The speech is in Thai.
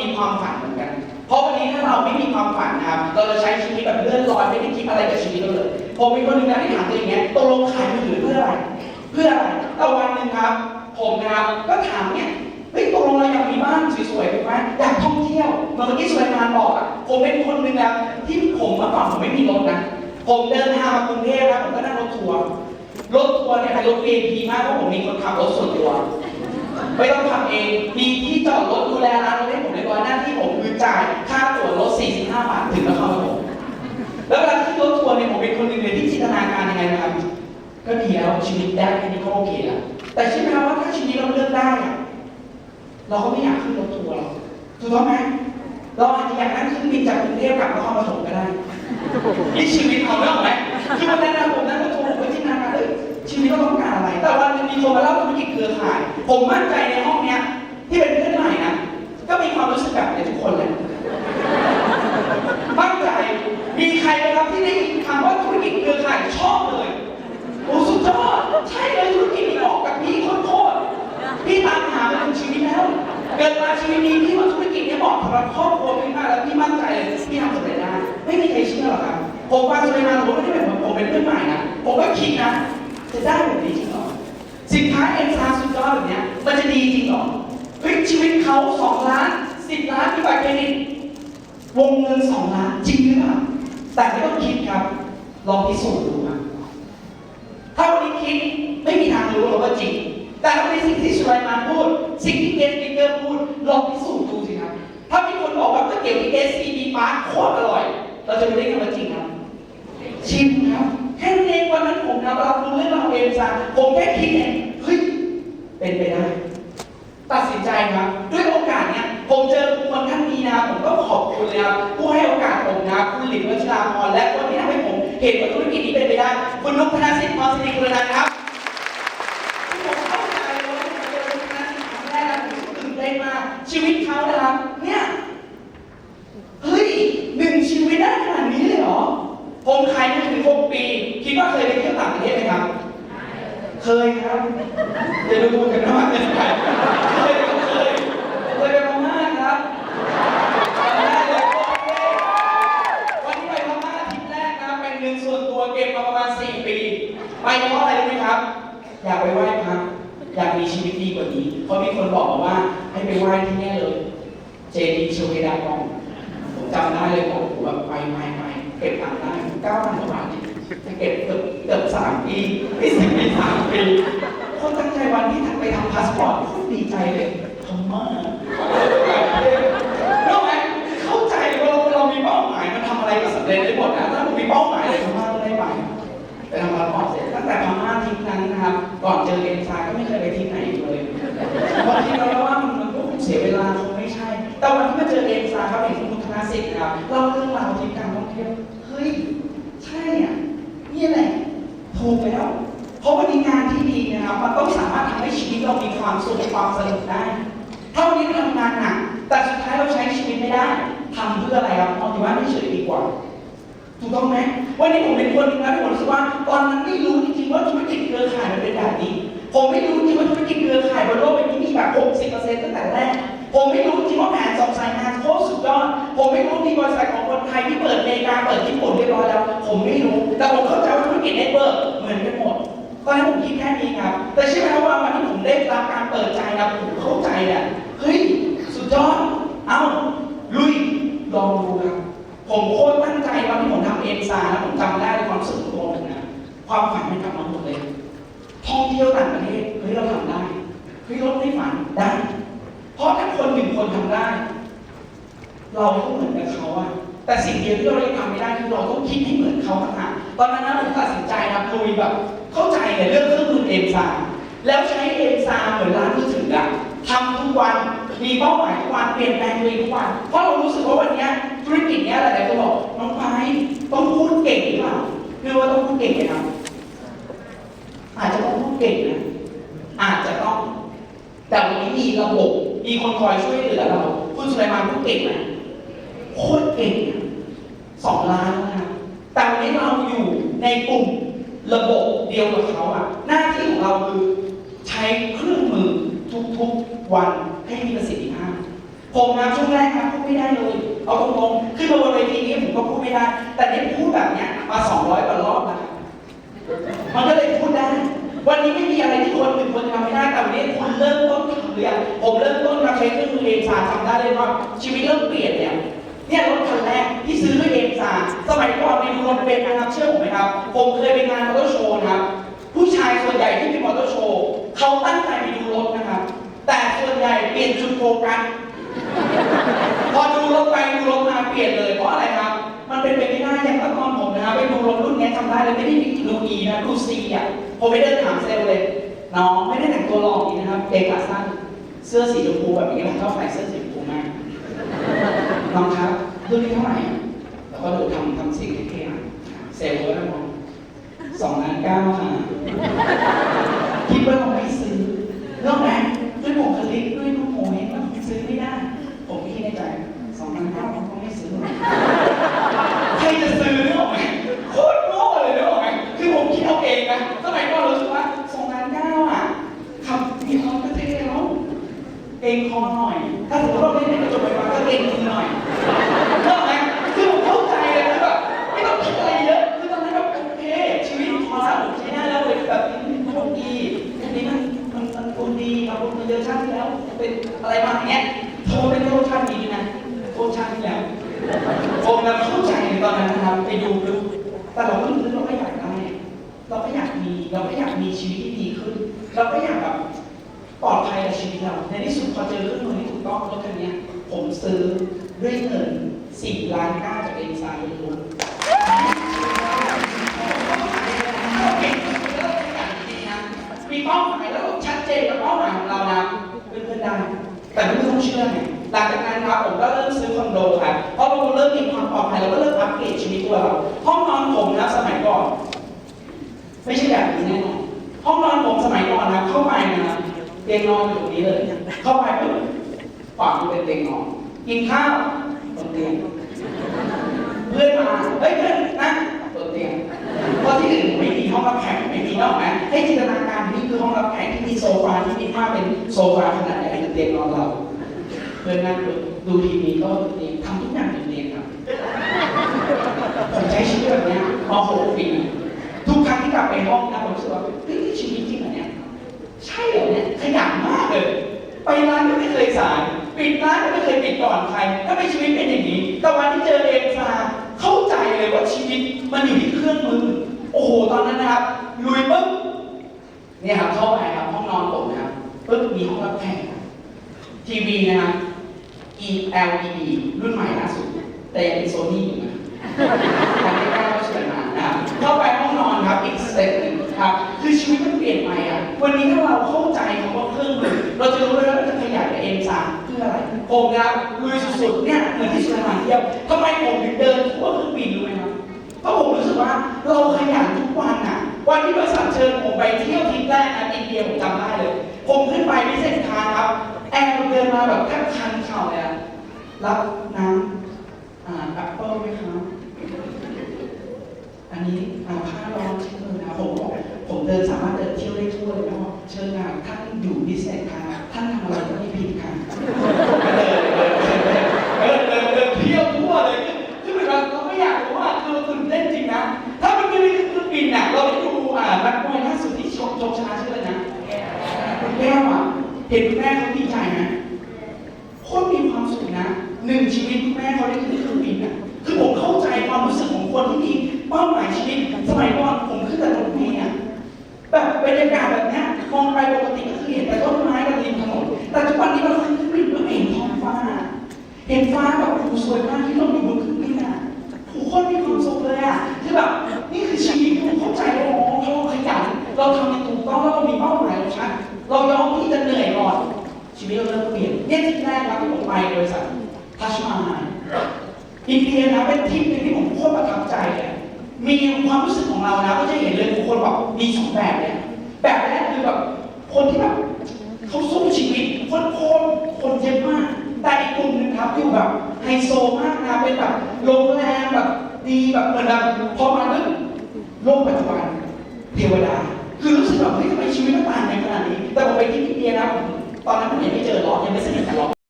มีความฝันเหมือนกัน เพราะวันนี้ถ้าเราไม่มีความฝันนะครับ เราจะใช้ชีวิตแบบเลื่อนลอยไม่ได้คิดอะไรกับชีวิตเราเลย ผมเป็นคนหนึ่งนะที่ถามตัวเองเนี้ยตกลงขายมือถือเพื่ออะไร เพื่ออะไรแต่วันหนึ่งครับ ผมนะครับก็ถามเนี่ยเฮ้ยตกลงเราอยากมีบ้านสวยๆถูกไหมอยากท่องเที่ยวเหมือนเมื่อกี้สุรมานบอกอะผมเป็นคนหนึ่งนะที่ผมเมื่อก่อนผมไม่มีรถนะผมเดินทางมากรุงเทพนะผมก็นั่งรถทัวร์รถทัวร์เนี่ยเป็นรถ VIP มากเพราะผมมีคนขับรถส่วนตัวไม่ต้องขับเอง มีที่จอดรถดูแลร้านรถให้ผมเรี จ่ายค่าตั๋วรถ 45 บาทถึงนครปฐมแล้วเวลาที่รถทัวร์เนี่ยผมเป็นคนหนึ่งเลยที่จินตนาการยังไงนะครับ ก็ดีแล้วชีวิตได้แค่นี้ก็โอเคแล้ว แต่ใช่ไหมครับว่าถ้าชีวิตเราเลือกได้อะเราก็ไม่อยากขึ้นรถทัวร์หรอกถูกต้องไหมเราอาจจะอยากนั่งเครื่องบินจากกรุงเทพกลับนครปฐมก็ได้นี่ชีวิตเขาเรื่องไหมคือวันนั้นนะผมนั่งรถทัวร์ผมก็จินตนาการเอ้ยชีวิตเราต้องการอะไร แต่วันนึงมีคนมาเล่าธุรกิจเครือข่าย ผมมั่นใจในห้องเนี้ยที่เป็น ความรู้สึกแบบนี้ทุกคนเลยมั่นใจ มีใครไหมครับที่ได้ยินคำว่าธุรกิจเครือข่ายชอบเลยโอ้สุดยอดใช่เลยธุรกิจนี้เหมาะกับพี่โคตรพี่ตามหามาถึงชีวิตแล้ว เกิดมาชีวิตนี้พี่ว่าธุรกิจนี้เหมาะสำหรับครอบครัวพี่มากแล้วพี่มั่นใจเลยพี่ทำสำเร็จได้ไม่มีใครเชื่อหรอกครับผมฟังสุเลมาผมไม่ได้เป็นผมเป็นเพื่อนใหม่นะผมก็คิดนะ จะได้แบบนี้จริงหรอสินค้าเอ็นซาสุดยอดแบบนี้มันจะดีจริงหรอ เฮ้ยชีวิตเขาสองล้านสิบล้านมีบัตรเครดิตวงเงินสองล้านจริงหรือเปล่าแต่ไม่ต้องคิดครับ ลองพิสูจน์ดูครับถ้าวันนี้คิดไม่มีทางรู้หรอกว่าจริง แต่วันนี้สิ่งที่สุไลมาพูด สิ่งที่เกสปิเกอร์พูดลองพิสูจน์ดูสิครับ ถ้ามีคนบอกว่าก๋วยเตี๋ยวที่เอสซีบีปาร์คโคตรอร่อย เราจะรู้ได้ไงว่าจริงครับ ชิมครับแค่นั้นเองวันนั้นผมนะรับรู้เรื่องราเองซะผมแค่คิดเองเฮ้ยเป็นไปได้ ตัดสินใจครับ ด้วยโอกาสเนี้ยผมเจอบุคคลท่านนี้นะ ผมก็ขอบคุณเลยครับผู้ให้โอกาสผมนะคุณหลินวัชราพรและคนที่ทำให้ผมเห็นว่าธุรกิจนี้เป็นไปได้ คุณนุกธนสิทธิ์พรสิริกุลนันครับผมเข้าใจเลยว่าผมเจอคุณธนสิทธิ์ครั้งแรกแล้วผมตื่นเต้นมากชีวิตเขานะครับเนี่ยเฮ้ยหนึ่งชีวิตได้ขนาดนี้เลยเหรอผมขายมาถึงหกปี คิดว่าเคยไปเที่ยวต่างประเทศไหมครับ เคยครับเดี๋ยวดูกันนะว่าเป็นใครเคยครับเคยเคยไปพม่าครับไปได้เลยโอเควันที่ไปพม่าทริปแรกนะเป็นเงินส่วนตัวเก็บมาประมาณ 4 ปี ไปเพราะอะไรรู้ไหมครับ อยากไปไหว้พระอยากมีชีวิตดีกว่านี้ เพราะมีคนบอกมาว่าให้ไปไหว้ที่นี่เลย เจดีย์โชเกดากองผมจำได้เลยบอกผมแบบไปไปไป เก้าพันกว่าบาทเก็บเกือบเกือบสามปีไม่สิบปีสามปีคนตั้งใจวันที่ไปทำพาสปอร์ตโคตรดีใจเลยพม่ารู้ไหมเข้าใจว่าเรามีเป้าหมายมันทำอะไรก็สำเร็จได้หมดนะถ้าผมมีเป้าหมายเลยพม่ากได้ไปไปทำพาสปอร์ตเสร็จตั้งแต่พม่าทริปนั้นนะครับ ก่อนเจอเอ็นซาก็ไม่เคยไปทริปไหนอีกเลยเพราะคิดแล้วว่ามันมันก็คงเสียเวลาคงไม่ใช่ แต่วันที่มาเจอเอ็นซาครับเห็นคุณธนาสิทธิ์นะครับเล่าเรื่องราวทริปการท่องเที่ยวเฮ้ย ใช่อะ นี่แหละถูกแล้ว เพราะวันนี้งานที่ดีนะครับ มันต้องสามารถทำให้ชีวิตเรามีความสุขความสนุกได้ ถ้าวันนี้เราทำงานหนัก แต่สุดท้ายเราใช้ชีวิตไม่ได้ทำเพื่ออะไรครับมองที่ว่าไม่เฉยดีกว่าถูกต้องไหมวันนี้ผมเป็นคนหนึงนะที่ผมรู้สึกว่า ตอนนั้นไม่รู้จริงๆว่าธุรกิจเครือข่ายมันเป็นแบบนี้ ผมไม่รู้จริงว่าธุรกิจเครือข่ายบนโลกใบนี้มีแบบ 60%ตั้งแต่แรก ผมไม่รู้จ มีบริษัทของคนไทยที่เปิดอเมริกาเปิดญี่ปุ่นเรียบร้อยแล้ว ผมไม่รู้ แต่ผมเข้าใจว่าธุรกิจเน็ตเวิร์กเหมือนกันหมด ตอนนั้นผมคิดแค่นี้ครับ แต่เชื่อไหมครับว่าวันที่ผมได้รับการเปิดใจนะผมเข้าใจเนี่ยเฮ้ย สุดยอด เอ้า ลุย ลองดูครับ ผมโคตรตั้งใจวันที่ผมทำเอ็นซานะผมจำได้ความรู้สึกของผมนะความฝันมันกลับมาหมดเลย ท่องเที่ยวต่างประเทศ เฮ้ยเราทำได้ เฮ้ยรถในฝันได้ เพราะถ้าคนหนึ่งคนทำได้ เราก็เหมือนกับเขาอะแต่สิ่งเดียวที่เรายังทำไม่ได้คือเราต้องคิดให้เหมือนเขาต่างหากตอนนั้นนะผมตัดสินใจนะลุยแบบเข้าใจเลยเรื่องเครื่องมือเอ็นซาแล้วใช้เอ็นซาเหมือนร้านมือถืออะทำทุกวันมีเป้าหมายทุกวันเปลี่ยนแปลงตัวเองทุกวัน เพราะเรารู้สึกว่าวันนี้ธุรกิจเนี้ยหลายๆคนบอกน้องไม้ต้องพูดเก่งหรือเปล่าคือว่าต้องพูดเก่งไหมครับอาจจะต้องพูดเก่งนะอาจจะต้อง แต่วันนี้มีระบบมีคนคอยช่วยเหลือเรา คุณสุไลมานพูดเก่งไหม โคตรเก่งสองล้านนะครับแต่วันนี้เราอยู่ในกลุ่มระบบเดียวกับเขาอะหน้าที่ของเราคือใช้เครื่องมือทุกๆวันให้มีประสิทธิภาพผมนะช่วงแรกนะพูดไม่ได้เลย เอาตรงๆขึ้นมาบนเวทีนี้ผมก็พูดไม่ได้ แต่เนี่ยพูดแบบเนี้ยมา 200กว่ารอบนะครับมันก็เลยพูดได้ วันนี้ไม่มีอะไรที่คนอื่นควรทำไม่ได้ แต่วันนี้คุณเริ่มต้นทำหรือยังผมเริ่มต้นกาใช้เครื่องมือเอ็มซาทำได้เลยว่าชีวิตเริ่มเปลี่ยนเนี่ย เนี่ยรถคันแรกที่ซื้อด้วยเอ็มซาสมัยก่อนมีรถเบนซ์นะครับเชื่อผมไหมครับ ผมเคยไปงานมอเตอร์โชว์นะครับ ผู้ชายส่วนใหญ่ที่มีมอเตอร์โชว์เขาตั้งใจไปดูรถนะครับ แต่ส่วนใหญ่เปลี่ยนจุดโฟกัสพอดูรถไปดูรถมาเปลี่ยนเลยเพราะอะไรครับ มันเป็นไปไม่ได้อย่างเมื่อตอนผมนะครับไปดูรถรุ่นนี้ยจำได้เลยไม่ได้ดูอีนะดูซีอะผมไปเดินถามเซลล์เลยน้องไม่ได้แต่งตัวหล่ออีกนะครับเอกงขาสั้นเสื้อสีชมพูแบบนี้ผมชอบใส่เสื้อสีชมพูมากน้องครับ รุ่นนี้เท่าไหร่แล้วก็ดูทำทำสิ่งเท่ๆอ่เซลล์ก็ได้มองสองล้านเก้าค่ะคิดว่าเราไม่ซื้อ ไปดูดูแต่เราก็รู้เราก็อยากได้เราก็อยากมี เราก็อยากมีชีวิตที่ดีขึ้น เราก็อยากแบบปลอดภัยกับชีวิตเรา ในที่สุดพอเจอเรื่องมือที่ถูกต้องรถคันนี้ผมซื้อด้วยเงิน4ล้านเก้าจากเอ็นไซด์ล้วนเราเก่งแล้วนมีเป้าหมายแล้วชัดเจนกับเป้าหมายของเรานะเพื่อนๆได้แต่ไม่ต้องเชื่อไง หลังจากนั้นครับผมก็เริ่มซื้อคอนโดครับเพราะเราเริ่มมีความปลอดภัยเราก็เริ่มอัปเกรดชีวิตตัวเราห้องนอนผมนะสมัยก่อน ไม่ใช่แบบนี้แน่นอนห้องนอนผมสมัยก่อนนะเข้าไปนะเตียงนอนอยู่ตรงนี้เลย เข้าไปปุ๊บฝั่งเป็นเตียงนอนกินข้าวบนเตียงเพื่อนมาเฮ้ยเพื่อนนั่งบนเตียงเพราะที่อื่นไม่มีห้องรับแขกไม่มีนอกไหมให้จินตนาการนี่คือห้องรับแขกที่มีโซฟาที่มีผ้าเป็นโซฟาขนาดใหญ่เป็นเตียงนอนเรา เพื่อนนั่งดูทีวีก็เตียงทำทุกอย่างเป็นเตียงครับผมใช้ชีวิตแบบนี้ยมาหกปีทุกครั้งที่กลับไปห้องนะผมรู้สึกว่าเฮ้ยชีวิตจริงเหรอเนี่ยใช่เหรอเนี่ยขยันมากเลยไปร้านก็ไม่เคยสายปิดร้านก็ไม่เคยปิดก่อนใครถ้าไม่ชีวิตเป็นอย่างนี้ แต่วันที่เจอเองซาเข้าใจเลยว่าชีวิตมันอยู่ที่เครื่องมือ โอ้โหตอนนั้นนะครับลุยปุ๊บเนี่ยครับเข้าไปครับห้องนอนผมนะครับปุ๊บมีห้องรับแขกทีวีนะครับ ELED รุ่นใหม่ล่าสุด แต่ยังเป็นโซนี่อยู่นะยังไม่กล้าเข้าเชิญมานะเข้าไปห้องนอนครับอีกสเต็ปหนึ่งครับคือชีวิตมันเปลี่ยนไปอะ วันนี้ถ้าเราเข้าใจคำว่าเครื่องมือเราจะรู้เลยว่าเราจะขยายกับเอ็มสามเพื่ออะไรผมนะครับลุยสุดๆเนี่ยเหมือนที่สุดมาเที่ยวทำไมผมถึงเดินทั่วเครื่องบินรู้ไหมครับเพราะผมรู้สึกว่าเราขยันทุกวันอะวันที่บริษัทเชิญผมไปเที่ยวทริปแรกนะอินเดียผมจำได้เลยผาแบบแทบคันเข่าเลยอะรับน้ำอ่าแอปเปิ้ลไหมครับ อันนี้อาผ้าร้อนเช็ดมือนะผมบอกผมเดินสามารถเดินเที่ยวได้ทั่วเลยนะเชิญงานท่านอยู่ดิสเซนค่ะท่านทำอะไรก็ไม่ผิดค่ะ รรยากาศแบบนี้มองไปปกติก็คือเห็นแต่ต้นไม้กับริมถนนแต่ทุกวันนี้เราขึ้นเครื่องบินเราเห็นท้องฟ้า เห็นฟ้าแบบโอ้สวยมากที่เราอยู่บนเครื่องบินอะโอ้โหโคตรมีความสุขเลยอะคือแบบนี่คือชีวิตที่เข้าใจว่าอ๋อเราขยันเราทำอย่างถูกต้องแล้วเรามีเป้าหมายเราชัดเรายอมที่จะเหนื่อยก่อนชีวิตเราเริ่มเปลี่ยนเนี่ยที่แรกครับที่ผมไปบริษัททัชมาฮาอินเดียนะเป็นทริปหนึงที่ผมโคตรประทับใจเลยมีความรู้สึกของเรานะก็จะเห็นเลยบุคคลแบบมีสองแบบเนี่ยแบบแรกคือแบบ คนที่แบบเขาสู้ชีวิตคนโคตรคนเยอะมาก แต่อีกกลุ่มหนึงครับอยู่แบบไฮโซมากนะเป็นแบบโรงแรมแบบดีแบบเหมือนแบบพอมาเรื่องโลกปัจจุบันเทวดา คือรู้สึกแบบเฮ้ยทำไมชีวิตมันต่างกันขนาดนี้ แต่ผมไปที่อินเดียนะตอนนั้นผมยังไม่เจอหรอกยังไม่สนิทกันหรอก